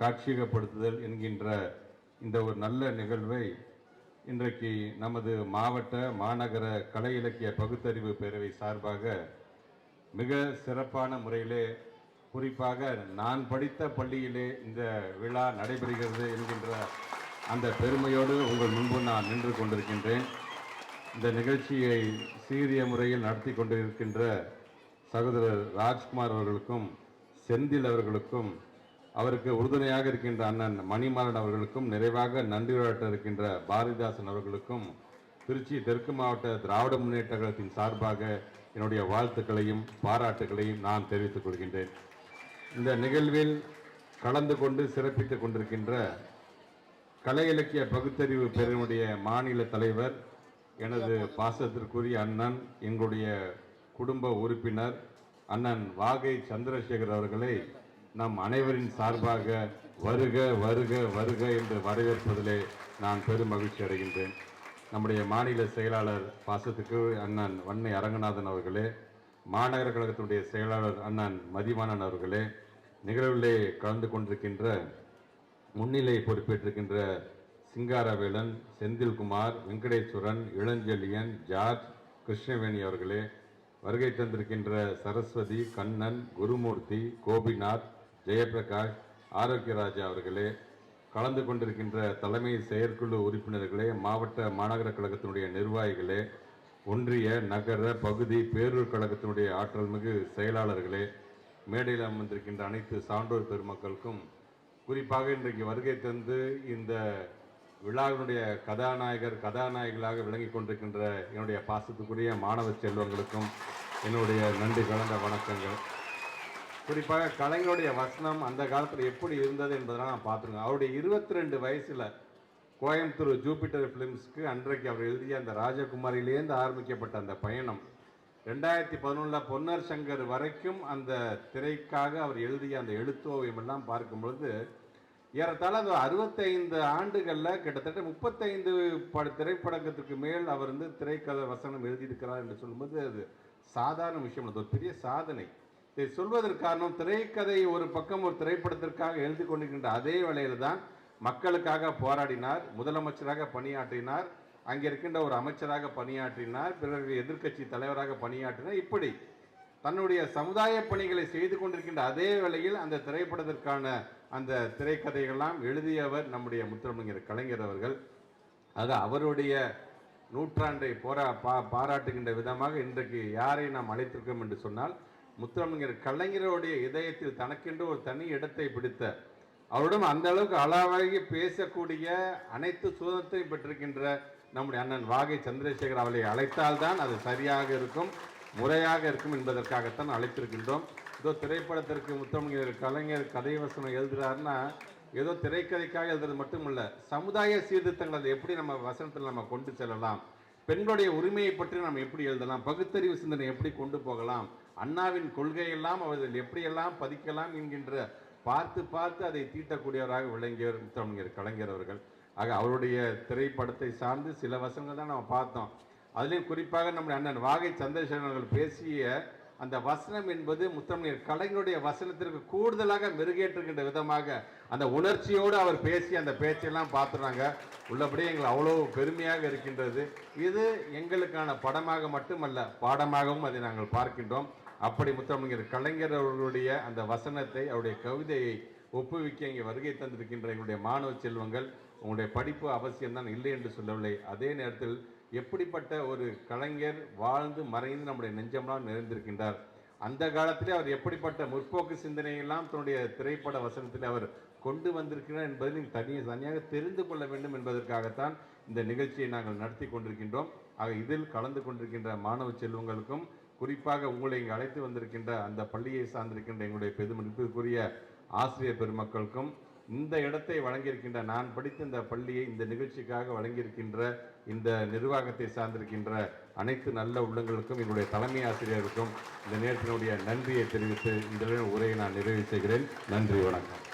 காட்சியகப்படுத்துதல் என்கின்ற இந்த ஒரு நல்ல நிகழ்வை இன்றைக்கு நமது மாவட்ட மாநகர கலை இலக்கிய பகுத்தறிவு பேரவை சார்பாக மிக சிறப்பான முறையிலே குறிப்பாக நான் படித்த பள்ளியிலே இந்த விழா நடைபெறுகிறது என்கின்ற அந்த பெருமையோடு உங்கள் முன்பு நான் நின்று கொண்டிருக்கின்றேன். இந்த நிகழ்ச்சியை சீரிய முறையில் நடத்தி கொண்டிருக்கின்ற சகோதரர் ராஜ்குமார் அவர்களுக்கும் செந்தில் அவர்களுக்கும் அவருக்கு உறுதுணையாக இருக்கின்ற அண்ணன் மணிமாறன் அவர்களுக்கும் நிறைவாக நன்றியுரையாற்ற இருக்கின்ற பாரதிதாசன் அவர்களுக்கும் திருச்சி தெற்கு மாவட்ட திராவிட முன்னேற்ற கழகத்தின் சார்பாக என்னுடைய வாழ்த்துக்களையும் பாராட்டுகளையும் நான் தெரிவித்துக் கொள்கின்றேன். இந்த நிகழ்வில் கலந்து கொண்டு சிறப்பித்துக் கொண்டிருக்கின்ற கலை இலக்கிய பகுத்தறிவு பேரனுடைய மாநில தலைவர் எனது பாசத்திற்குரிய அண்ணன் எங்களுடைய குடும்ப உறுப்பினர் அண்ணன் வாகை சந்திரசேகர் அவர்களை நம் அனைவரின் சார்பாக வருக வருக வருக என்று வரவேற்பதிலே நான் பெரும் மகிழ்ச்சி அடைகின்றேன். நம்முடைய மாநில செயலாளர் பாசத்துக்கு அண்ணன் வன்னை அரங்கநாதன் அவர்களே மாநகர கழகத்தினுடைய செயலாளர் அண்ணன் மதிமானன் அவர்களே நிகழ்விலே கலந்து கொண்டிருக்கின்ற முன்னிலை பொறுப்பேற்றிருக்கின்ற சிங்காரவேலன் செந்தில்குமார் வெங்கடேஸ்வரன் இளஞ்செழியன் ஜார்ஜ் கிருஷ்ணவேணி அவர்களே வருகை தந்திருக்கின்ற சரஸ்வதி கண்ணன் குருமூர்த்தி கோபிநாத் ஜெயபிரகாஷ் ஆரோக்கியராஜா அவர்களே கலந்து கொண்டிருக்கின்ற தலைமை செயற்குழு உறுப்பினர்களே மாவட்ட மாநகர கழகத்தினுடைய நிர்வாகிகளே ஒன்றிய நகர பகுதி பேரூர் கழகத்தினுடைய ஆற்றல் மிகு செயலாளர்களே மேடையில் அமர்ந்திருக்கின்ற அனைத்து சான்றோர் பெருமக்களுக்கும் குறிப்பாக இன்றைக்கு வருகை தந்து இந்த விழாவினுடைய கதாநாயகர் கதாநாயகிகளாக விளங்கி கொண்டிருக்கின்ற என்னுடைய பாசத்துக்குரிய மாணவ செல்வங்களுக்கும் என்னுடைய நன்றி கலந்த வணக்கங்கள். குறிப்பாக கலைஞருடைய வசனம் அந்த காலத்தில் எப்படி இருந்தது என்பதெல்லாம் நான் பார்த்துருக்கேன். அவருடைய இருபத்தி ரெண்டு வயசில் கோயம்புத்தூர் ஜூபிட்டர் ஃபிலிம்ஸ்க்கு அன்றைக்கு அவர் எழுதிய அந்த ராஜகுமாரியிலேருந்து ஆரம்பிக்கப்பட்ட அந்த பயணம் ரெண்டாயிரத்தி பதினொன்றில் பொன்னர் சங்கர் வரைக்கும் அந்த திரைக்காக அவர் எழுதிய அந்த எழுத்தோவியம் எல்லாம் பார்க்கும் பொழுது ஏறத்தாழ அந்த அறுபத்தைந்து ஆண்டுகளில் கிட்டத்தட்ட முப்பத்தைந்து பட திரைப்படத்துக்கு மேல் அவர் வந்து திரைக்கதை வசனம் எழுதியிருக்கிறார் என்று சொல்லும்போது அது சாதாரண விஷயம். அது ஒரு பெரிய சாதனை. இதை சொல்வதற்கு காரணம் திரைக்கதை ஒரு பக்கம் ஒரு திரைப்படத்திற்காக எழுதி கொண்டிருக்கின்ற அதே வேளையில் தான் மக்களுக்காக போராடினார் முதலமைச்சராக பணியாற்றினார் அங்கே இருக்கின்ற ஒரு அமைச்சராக பணியாற்றினார் பிறகு எதிர்க்கட்சி தலைவராக பணியாற்றினார். இப்படி தன்னுடைய சமுதாய பணிகளை செய்து கொண்டிருக்கின்ற அதே வேளையில் அந்த திரைப்படத்திற்கான அந்த திரைக்கதைகள்லாம் எழுதியவர் நம்முடைய முத்தமிழர் கலைஞர் அவர்கள். ஆக அவருடைய நூற்றாண்டை போரா பா பாராட்டுகின்ற விதமாக இன்றைக்கு யாரை நாம் அழைத்திருக்கோம் என்று சொன்னால் முத்தமிழர் கலைஞருடைய இதயத்தில் தனக்கென்று ஒரு தனி இடத்தை பிடித்த அவரிடம் அந்த அளவுக்கு அளவாகி பேசக்கூடிய அனைத்து சுதந்திரத்தையும் பெற்றிருக்கின்ற நம்முடைய அண்ணன் வாகை சந்திரசேகர் அவளை அழைத்தால்தான் அது சரியாக இருக்கும் முறையாக இருக்கும் என்பதற்காகத்தான் அழைத்திருக்கின்றோம். ஏதோ திரைப்படத்திற்கு முத்தமிழர் கலைஞர் கதை வசனம் எழுதுறாருன்னா ஏதோ திரைக்கதைக்காக எழுதுறது மட்டுமல்ல சமுதாய சீர்திருத்தங்கள் அதை எப்படி நம்ம வசனத்தில் நம்ம கொண்டு செல்லலாம் பெண்களுடைய உரிமையை பற்றி நாம் எப்படி எழுதலாம் பகுத்தறிவு சிந்தனை எப்படி கொண்டு போகலாம் அண்ணாவின் கொள்கையெல்லாம் அவர்கள் எப்படியெல்லாம் பதிக்கலாம் என்கின்ற பார்த்து பார்த்து அதை தீட்டக்கூடியவராக விளங்கியவர் தமிழர் கலைஞர் அவர்கள். ஆக அவருடைய திரைப்படத்தை சார்ந்து சில வசனங்கள் தான் நம்ம பார்த்தோம். அதுலேயும் குறிப்பாக நம்முடைய அண்ணன் வாகை சந்திரசேகரன் அவர்கள் பேசிய அந்த வசனம் என்பது முத்தமிழர் கலைஞருடைய வசனத்திற்கு கூடுதலாக மெருகேற்றுகின்ற விதமாக அந்த உணர்ச்சியோடு அவர் பேசி அந்த பேச்செல்லாம் பார்த்துறாங்க உள்ளபடியே எங்களை அவ்வளோ பெருமையாக இருக்கின்றது. இது எங்களுக்கான படமாக மட்டுமல்ல பாடமாகவும் அதை நாங்கள் பார்க்கின்றோம். அப்படி முத்தமிழர் கலைஞர் அவர்களுடைய அந்த வசனத்தை அவருடைய கவிதையை ஒப்புவிக்க இங்கே வருகை தந்திருக்கின்ற எங்களுடைய மாணவ செல்வங்கள் உங்களுடைய படிப்பு அவசியம்தான் இல்லை என்று சொல்லவில்லை. அதே நேரத்தில் எப்படிப்பட்ட ஒரு கலைஞர் வாழ்ந்து மறைந்து நம்முடைய நெஞ்சமெல்லாம் நிறைந்திருக்கின்றார். அந்த காலத்திலே அவர் எப்படிப்பட்ட முற்போக்கு சிந்தனையெல்லாம் தன்னுடைய திரைப்பட வசனத்தில் அவர் கொண்டு வந்திருக்கிறார் என்பதை நீங்கள் தனியாக தனியாக தெரிந்து கொள்ள வேண்டும் என்பதற்காகத்தான் இந்த நிகழ்ச்சியை நாங்கள் நடத்தி கொண்டிருக்கின்றோம். ஆக இதில் கலந்து கொண்டிருக்கின்ற மாணவ செல்வங்களுக்கும் குறிப்பாக உங்களை இங்கு அழைத்து வந்திருக்கின்ற அந்த பள்ளியை சார்ந்திருக்கின்ற எங்களுடைய பெருமதிப்பிற்குரிய ஆசிரியர் பெருமக்களுக்கும் இந்த இடத்தை வழங்கியிருக்கின்ற நான் படித்த இந்த பள்ளியை இந்த நிகழ்ச்சிக்காக வழங்கியிருக்கின்ற இந்த நிர்வாகத்தை சார்ந்திருக்கின்ற அனைத்து நல்ல உள்ளங்களுக்கும் என்னுடைய தலைமை ஆசிரியருக்கும் இந்த நேரத்தினுடைய நன்றியை தெரிவித்து இந்த உரையை நான் நிறைவு செய்கிறேன். நன்றி வணக்கம்.